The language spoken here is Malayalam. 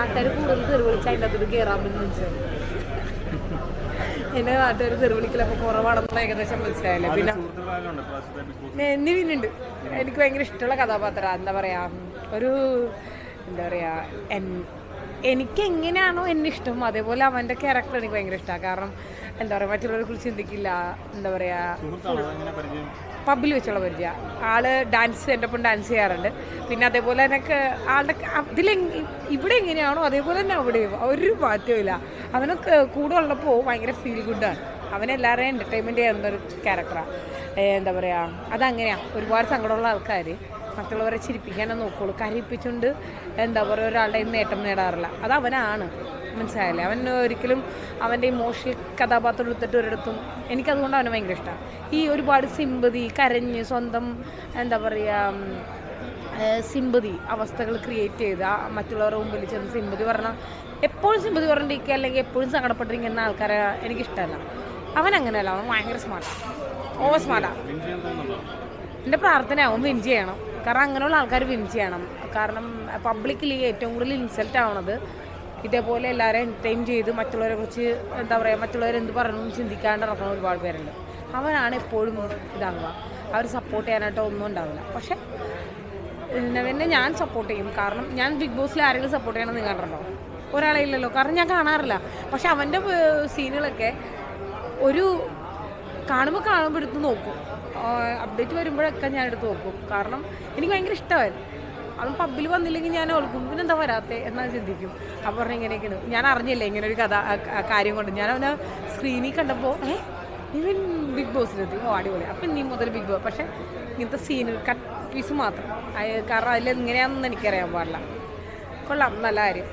നാട്ടുകാർ കൂടുതൽ തെറി വിളിച്ച് അതിന്റെ അകത്തോട്ട് കയറാൻ പറ്റുന്ന മനസ്സിലായി എന്നെ നാട്ടുകാർ തെറി വിളിക്കലപ്പോൾ കുറവാണെന്ന് ഏകദേശം മനസ്സിലായില്ലേ പിന്നെ എന്നെ പിന്നുണ്ട് എനിക്ക് ഭയങ്കര ഇഷ്ടമുള്ള കഥാപാത്രം. എന്താ പറയാ? ഒരു എന്താ പറയാ എൻ എനിക്ക് എങ്ങനെയാണോ എന്നെ ഇഷ്ടം അതേപോലെ അവന്റെ ക്യാരക്ടർ എനിക്ക് ഭയങ്കര ഇഷ്ടമാണ് കാരണം എന്താ പറയുക മറ്റുള്ളവരെ കുറിച്ച് ചിന്തിക്കില്ല. എന്താ പറയാ സുഹൃത്താണ്? എങ്ങനെ പരിചയം? പബ്ബിൽ വെച്ചുള്ള പരിചയ. ആൾ ഡാൻസ് എന്റെ ഒപ്പം ഡാൻസ് ചെയ്യാറുണ്ട്. പിന്നെ അതേപോലെ എനിക്ക് ആളുടെ അതിൽ ഇവിടെ എങ്ങനെയാണോ അതേപോലെ തന്നെ അവിടെയും ഒരു മാറ്റവും ഇല്ല. അവനൊക്കെ കൂടെ ഉള്ളപ്പോൾ ഭയങ്കര ഫീൽ ഗുഡാണ് അവനെല്ലാവരെയും എന്റർടൈൻമെന്റ് ചെയ്യുന്ന ഒരു ക്യാരക്ടറാണ് എന്താ പറയുക അതങ്ങനെയാണ് ഒരുപാട് സങ്കടമുള്ള ആൾക്കാർ മറ്റുള്ളവരെ ചിരിപ്പിക്കാനേ നോക്കുള്ളൂ. കരയിപ്പിച്ചുകൊണ്ട് എന്താ പറയുക ഒരാളുടെ നേട്ടം നേടാറില്ല. അത് അവനാണ്. മനസ്സിലായില്ലേ? അവൻ ഒരിക്കലും അവന്റെ ഇമോഷണൽ കഥാപാത്രം എടുത്തിട്ട് ഒരിടത്തും എനിക്കതുകൊണ്ട് അവനെ ഭയങ്കര ഇഷ്ടമാണ്. ഈ ഒരുപാട് സിമ്പതി കരഞ്ഞ് സ്വന്തം എന്താ പറയുക സിമ്പതി അവസ്ഥകൾ ക്രിയേറ്റ് ചെയ്ത് മറ്റുള്ളവരുടെ മുമ്പിൽ ചെന്ന് സിമ്പതി പറഞ്ഞാൽ എപ്പോഴും സിമ്പതി പറഞ്ഞിരിക്കുക അല്ലെങ്കിൽ എപ്പോഴും സങ്കടപ്പെട്ടിരിക്കുന്ന ആൾക്കാരെ എനിക്കിഷ്ടമല്ല. അവൻ അങ്ങനെയല്ല. അവൻ ഭയങ്കര സ്മാർട്ടാണ് ഓവർ സ്മാർട്ടാണ് എന്റെ പ്രാർത്ഥന അവൻ വിൻ ചെയ്യണം. കാരണം അങ്ങനെയുള്ള ആൾക്കാർ വിൻ ചെയ്യണം. കാരണം പബ്ലിക്കിൽ ഏറ്റവും കൂടുതൽ ഇൻസൾട്ട് ആവണത് ഇതേപോലെ എല്ലാവരെയും എന്റർടൈൻ ചെയ്ത് മറ്റുള്ളവരെ കുറിച്ച് എന്താ പറയുക മറ്റുള്ളവർ എന്ത് പറഞ്ഞു ചിന്തിക്കാണ്ട് നടക്കുന്ന ഒരുപാട് പേരുണ്ട്. അവനാണ് എപ്പോഴും ഇതാകുക അവർ സപ്പോർട്ട് ചെയ്യാനായിട്ടോ ഒന്നും ഉണ്ടാവില്ല. പക്ഷേ പിന്നെ ഞാൻ സപ്പോർട്ട് ചെയ്യും. കാരണം ഞാൻ ബിഗ് ബോസിൽ ആരെങ്കിലും സപ്പോർട്ട് ചെയ്യണം നിങ്ങൾ കണ്ടിട്ടുണ്ടോ? ഒരാളെ ഇല്ലല്ലോ. കാരണം ഞാൻ കാണാറില്ല. പക്ഷെ അവന്റെ സീനുകളൊക്കെ ഒരു കാണുമ്പോൾ കാണുമ്പോൾ എടുത്ത് നോക്കും. അപ്ഡേറ്റ് വരുമ്പോഴൊക്കെ ഞാൻ എടുത്ത് നോക്കും. കാരണം എനിക്ക് ഭയങ്കര ഇഷ്ടമായിരുന്നു. അവൻ പബ്ബിൽ വന്നില്ലെങ്കിൽ ഞാൻ ഓർക്കും പിന്നെ എന്താ വരാത്തെ? എന്നാ ചിന്തിക്കും. അപ്പം പറഞ്ഞ ഇങ്ങനെയൊക്കെയാണ്. ഞാൻ അറിഞ്ഞില്ല ഇങ്ങനെ ഒരു കഥ കാര്യം കൊണ്ട്. ഞാൻ അവനെ സ്ക്രീനിൽ കണ്ടപ്പോൾ ഇവൻ ബിഗ് ബോസിലെത്തി ഓ അടിപൊളി. അപ്പം നീ മുതൽ ബിഗ് ബോസ് പക്ഷേ ഇങ്ങനത്തെ സീന് കട്ട് പീസ് മാത്രം. കാരണം അതിൽ എങ്ങനെയാണെന്ന് എനിക്കറിയാൻ പാടില്ല. കൊള്ളാം നല്ല കാര്യം.